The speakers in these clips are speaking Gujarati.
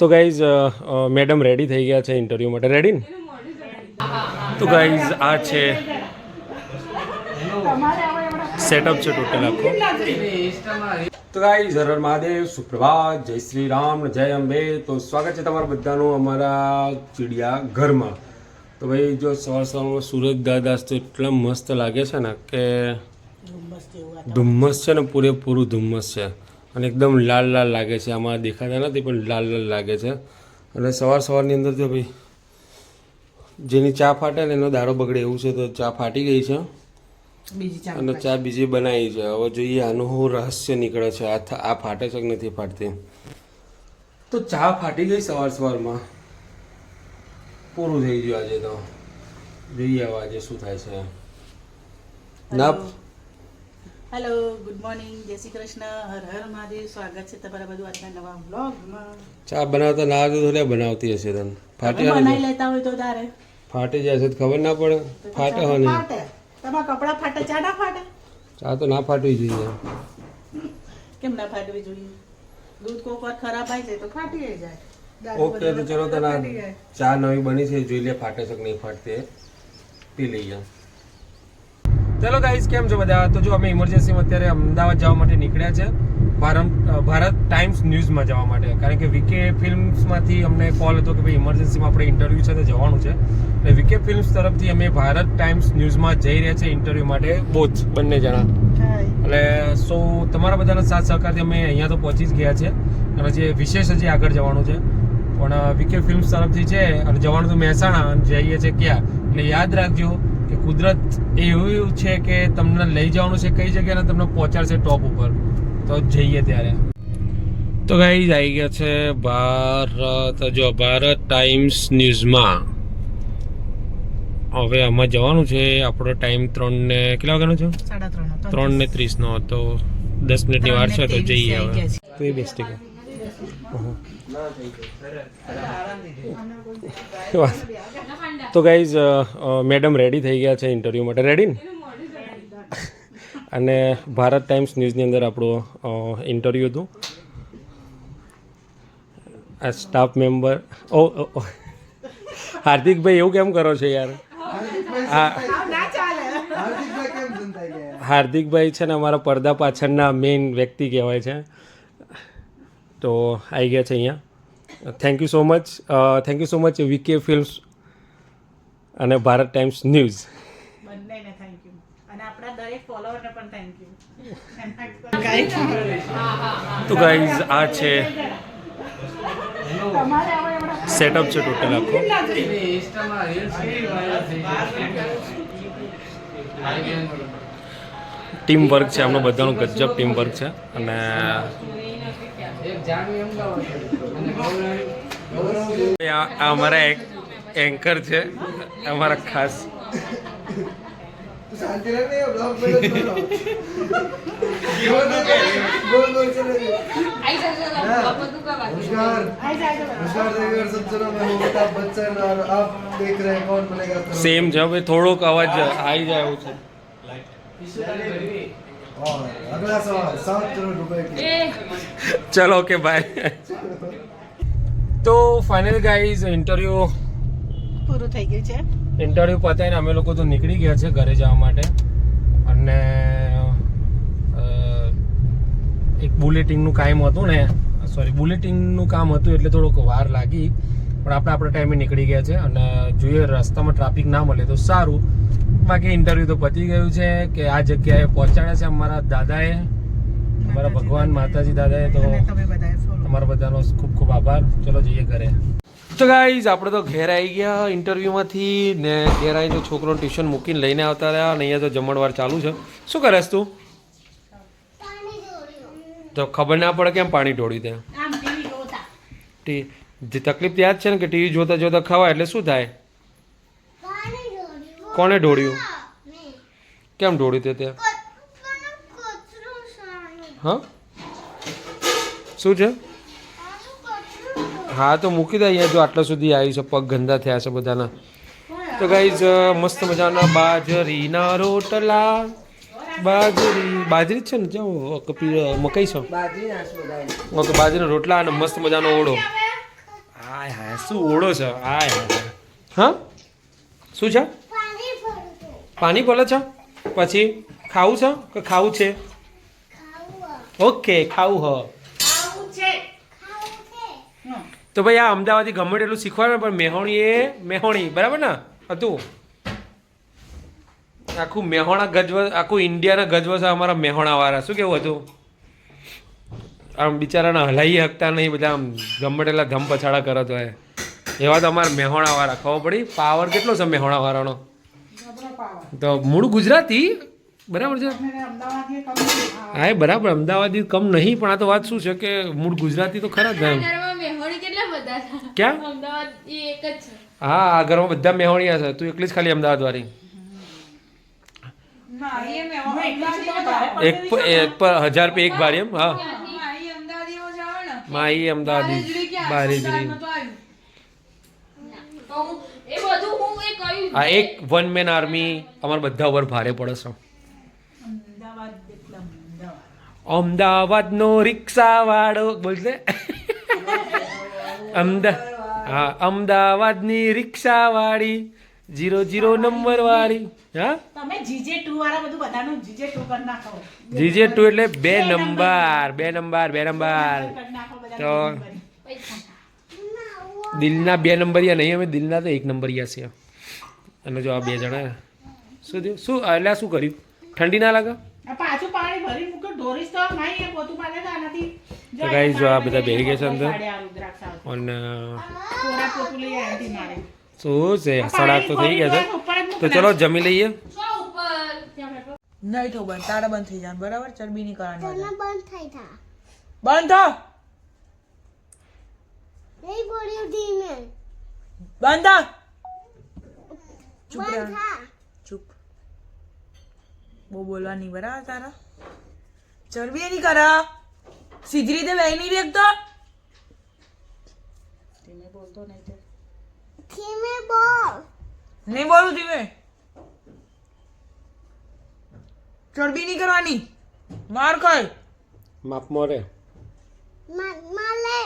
તો ગાઈઝ મેડમ રેડી થઈ ગયા છે ઇન્ટરવ્યૂ માટે. રેડી ને? તો ગાઈઝ આ છે સેટઅપ છે ટોટલ આખો. તો ગાઈઝ જરર હર મહાદેવ સુપ્રભાત જય શ્રી રામ જય અંબે. તો સ્વાગત છે તમારા બધાનું અમારા ચીડિયા ઘરમાં. તો ભાઈ જો સવાર સવારમાં સુરજ દાદાસ તો એટલા મસ્ત લાગે છે ને કે ધુમ્મસ છે ને પૂરેપૂરું ધુમ્મસ છે. અને એકદમ લાલ લાલ લાગે છે. આમાં દેખાતા નથી પણ લાલ લાલ લાગે છે. અને સવાર સવારની અંદર તો ભાઈ જેની ચા ફાટે ને એનો દાડો બગડે એવું છે તો ચા ફાટી ગઈ છે. અને ચા બીજી બનાવી છે. હવે જોઈએ આનું શું રહસ્ય નીકળે છે. આ આ ફાટે છે કે નથી ફાટતી? તો ચા ફાટી ગઈ સવાર સવારમાં. પૂરું થઈ ગયું આજે તો. જોઈએ હવે આજે શું થાય છે. ના હેલો ગુડ મોર્નિંગ જય શ્રી કૃષ્ણ. હર હર મહાદેવ. સ્વાગત છે તમારા બધું આજના નવા વ્લોગમાં. ચા બનાવતા ના આવતું તો બનાવતી હશે તને. ફાટી બનાવી લેતા હોય તો તારે. ફાટી જશે તો ખબર ના પડે. ફાટે હો ફાટે. તમારા કપડાં ફાટે ચા ના ફાટે? ચા તો ના ફાટવી જોઈએ. કેમ ના ફાટવી જોઈએ? દૂધ કોક વાર ખરાબ આવી જાય તો ફાટી જાય. ઓકે તો ચલો તને ચા નવી બની છે. જોઈ લે ફાટે છે કે નહીં ફાટતે પી લઈએ. ચલો ગાઈસ કેમ છો બધા? તો જો અમે ઇમરજન્સીમાં અત્યારે અમદાવાદ જવા માટે નીકળ્યા છે ભારત ભારત ટાઈમ્સ ન્યૂઝમાં જવા માટે. કારણ કે વીકે ફિલ્મ્સમાંથી અમને કોલ હતો કે ભાઈ ઇમરજન્સીમાં આપણે ઇન્ટરવ્યૂ છે, તો જવાનું છે. એટલે વીકે ફિલ્મ્સ તરફથી અમે ભારત ટાઈમ્સ ન્યૂઝમાં જઈ રહ્યા છે ઇન્ટરવ્યૂ માટે બોથ બંને જણા. એટલે સો તમારા બધાના સાથ સહકારથી અમે અહીંયા તો પહોંચી જ ગયા છે. અને જે વિશેષ હજી આગળ જવાનું છે. પણ વિકે ફિલ્મ્સ તરફથી છે, અને જવાનું તો મહેસાણા જઈએ છે ક્યાં? એટલે યાદ રાખજો કે કુદરત એવું છે કે તમને લઈ જવાનું છે કઈ જગ્યાએ તમને પહોંચાડશે ટોપ ઉપર. તો જઈએ ત્યારે. તો ગાઈઝ આવી ગયા છે ભારત જો ભારત ટાઈમ્સ ન્યૂઝમાં હવે આમાં જવાનું છે આપણો ટાઈમ ત્રણ ને કેટલા વાગ્યાનો છે? ત્રણ ને ત્રીસ નો તો દસ મિનિટની વાર છે તો જઈએ હવે. તો એ બેસ્ટ કે તો ગાઈઝ મેડમ રેડી થઈ ગયા છે ઇન્ટરવ્યૂ માટે. રેડી ને? અને ભારત ટાઈમ્સ ન્યૂઝની અંદર આપણું ઇન્ટરવ્યૂ હતું. આ સ્ટાફ મેમ્બર ઓ. હાર્દિકભાઈ એવું કેમ કરો છો યાર? હા. હાર્દિકભાઈ છે ને અમારા પડદા પાછળના મેઇન વ્યક્તિ કહેવાય છે. તો આવી ગયા છે અહીંયા. Thank you so much thank you so much VK films અને ભારત ટાઈમ્સ ન્યૂઝ બંનેને થેન્ક યુ અને આપણા દરેક ફોલોવરને પણ થેન્ક યુ તો ગાઈઝ આ છે સેટઅપ છે ટોટલ આખો. ટીમ વર્ક છે આપણું બધાનું ગજબ ટીમ વર્ક છે. અને અમારા એક એન્કર છે, અમારા ખાસ. સેમ છે હવે થોડોક અવાજ આવી જાય એવું છે. ચલો ઓકે બાય તો ફાઇનલ ગાઈઝ ઇન્ટરવ્યૂ પૂરું થઈ ગયું છે. ઇન્ટરવ્યૂ પતાવીને અમે લોકો તો નીકળી ગયા છે ઘરે જવા માટે. અને એક બુલેટિંગનું કામ હતું ને સોરી બુલેટિંગનું કામ હતું એટલે થોડોક વાર લાગી. પણ આપણે આપણા ટાઈમે નીકળી ગયા છે અને જોઈએ રસ્તામાં ટ્રાફિક ના મળે તો સારું. બાકી ઇન્ટરવ્યુ તો પતી ગયું છે કે આ જગ્યાએ પહોંચાડ્યા છે અમારા દાદાએ. અમારા ભગવાન માતાજી દાદાએ તો તમારા બધાનો ખૂબ ખૂબ આભાર. ચલો જઈએ ઘરે. તો ગાઈઝ આપણે તો ઘેર આવી ગયા ઇન્ટરવ્યૂમાંથી ને ઘેર આવીને છોકરો ટ્યુશન મૂકીને લઈને આવતા રહ્યા અને અહીંયા તો જમણવાર ચાલુ છે. શું કરેશ તું? તો ખબર ના પડે કેમ પાણી ઢોળ્યું ત્યાં? જે તકલીફ ત્યાં જ છે ને કે ટીવી જોતા જોતા ખવાય એટલે શું થાય? કોણે ઢોળ્યું? કેમ ઢોળ્યું તે ત્યાં? હા? શું છે? હા તો મૂકી દે અહીંયા જો આટલા સુધી આવી છે પગ ગંદા થયા છે બધાના. તો ગાઈઝ મસ્ત મજાના બાજરીના રોટલા. બાજરી બાજરી જ છે ને જાઓ કપી મકાઈ છો? ઓકે બાજરીના રોટલા અને મસ્ત મજાનો ઓળો. હાય હાય શું ઓળો છે? હાય. હા? શું છે? પાણી બોલો છો? પછી ખાવું છો કે ખાવું છે? ઓકે, ખાવું હ. તો ભાઈ આ અમદાવાદી ગમે એટલું શીખવાનું પણ મેહોણી એ મેહોણી, બરાબર ને? હતું. આખું મેહોણા ગજવ આખું ઇન્ડિયાના ગજવસા અમારા મેહોણાવાળા, શું કેવું હતું? આમ બિચારાને હલાઈ શકતા નહીં, બધા આમ ગમે એટલા ધમ પછાડા કરત હોય. એવા તો અમારા મેહોણાવાળા, ખબર પડી? પાવર કેટલો છે મેહોણાવાળાનો. તો મૂળ ગુજરાતી બરાબર છે? હા એ બરાબર અમદાવાદી કમ નહીં પણ આ તો વાત શું છે કે મૂળ ગુજરાતી તો ખરા જ ક્યાં? અમદાવાદ એક જ છે. હા આ ઘરમાં બધા મેહોણિયા છે. તું એકલી જ ખાલી અમદાવાદ વાળી એક એક પર હજાર રૂપિયા એક ભારી એમ? હા. માહી અમદાવાદી બારેજરી તો હું એ બધું હું એ કહ્યું આ એક વન મેન આર્મી અમારા બધા ઉપર ભારે પડે છે. અમદાવાદ એટલે અમદાવાદનો રિક્ષા વાળો બોલશે અમદા હા અમદાવાદની રિક્ષા વાળી જીરો જીરો નંબર વાળી હા? તમે જીજે ટુ વાળા બધું બધાનું જીજે ટુ કરી નાખો. જીજે ટુ એટલે બે નંબર બે નંબર બે નંબર કરી નાખો બધા તો નંબરી. દિલના બે નંબરિયા નહીં અમે દિલના તો એક નંબરિયા છીએ. અને જો આ બે જણા. શું થયું? શું એટલે શું કર્યું? ઠંડી ના લાગે? આ પાછું પાણી ભરી મૂક્યું. ઢોરીસ તો માઈ એ પોતું પાડે તો આનાથી તો ગાઈસ જો આ બધા બેહી ગયા છે અંદર. અને કોરા પોતું લઈ આવીથી મારે. શું છે? સડા તો થઈ ગયા છે. તો ચલો જમી લઈએ. નહીં તો બંધ તારા બંધ થઈ જાય બરાબર? ચરબી નહીં કરવાની. બંધ થઈ થા. બંધ થા. નહીં બોલ્યું ધીમે બંધ થા. ચૂપ રહે ચૂપ. બહુ બોલવાની બરાબર તારા. ચરબી નહીં કર. સીધી રીતે વહી નહીં દેખતો ધીમે બોલતો નહીં તે. ધીમે બોલ. નહીં બોલું ધીમે. ચરબી નહીં કરવાની. માર ખાય. માપ મોરે. માલે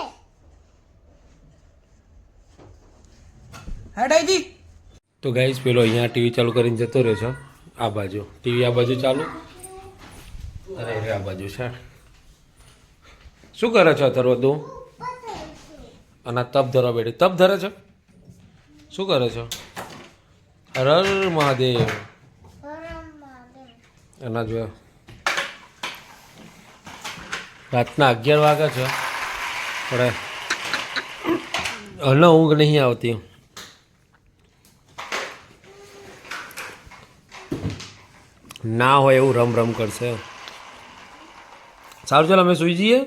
હટાઈ દી. તો ગાઈસ પેલો અહીંયા ટીવી ચાલુ કરીને જતો રહ્યો છે. આ બાજુ. ટીવી આ બાજુ ચાલુ. અરે આ બાજુ છે. શું કરે છો અત્યારે તું અને તપ ધરો બેઠી. તપ ધરે છો? શું કરે છો? હર મહાદેવ. એના જો રાતના અગિયાર વાગે છે. પણ હલો, ઊંઘ નહીં આવતી. ના હોય એવું રમ રમ કરશે સારું ચાલો અમે સુઈ જઈએ.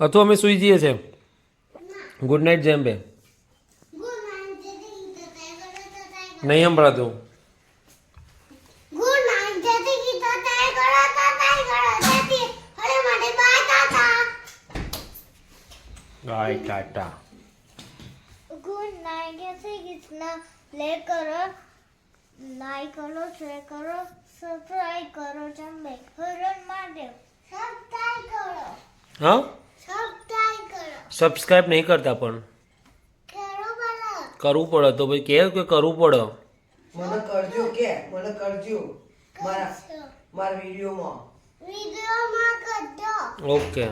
અથવા અમે સુઈ જઈએ છે. ગુડ નાઇટ જેમ બે. નહીં સંભળાતું. ગાય ટાટા ગુડ નાઇટ પ્લે કરો. લાઈક કરો શેર કરો સબસ્ક્રાઇબ કરો ચંબે હરણ માટે સબસ્ક્રાઇબ કરો. હા? સબસ્ક્રાઇબ કરો. સબસ્ક્રાઈબ નહીં કરતા પણ. કરવું પડે તો ભાઈ કે કે કરવું પડે. મને કરજો કે મને કરજો. મારા મારા વિડીયોમાં. વિડીયોમાં કરજો. ઓકે.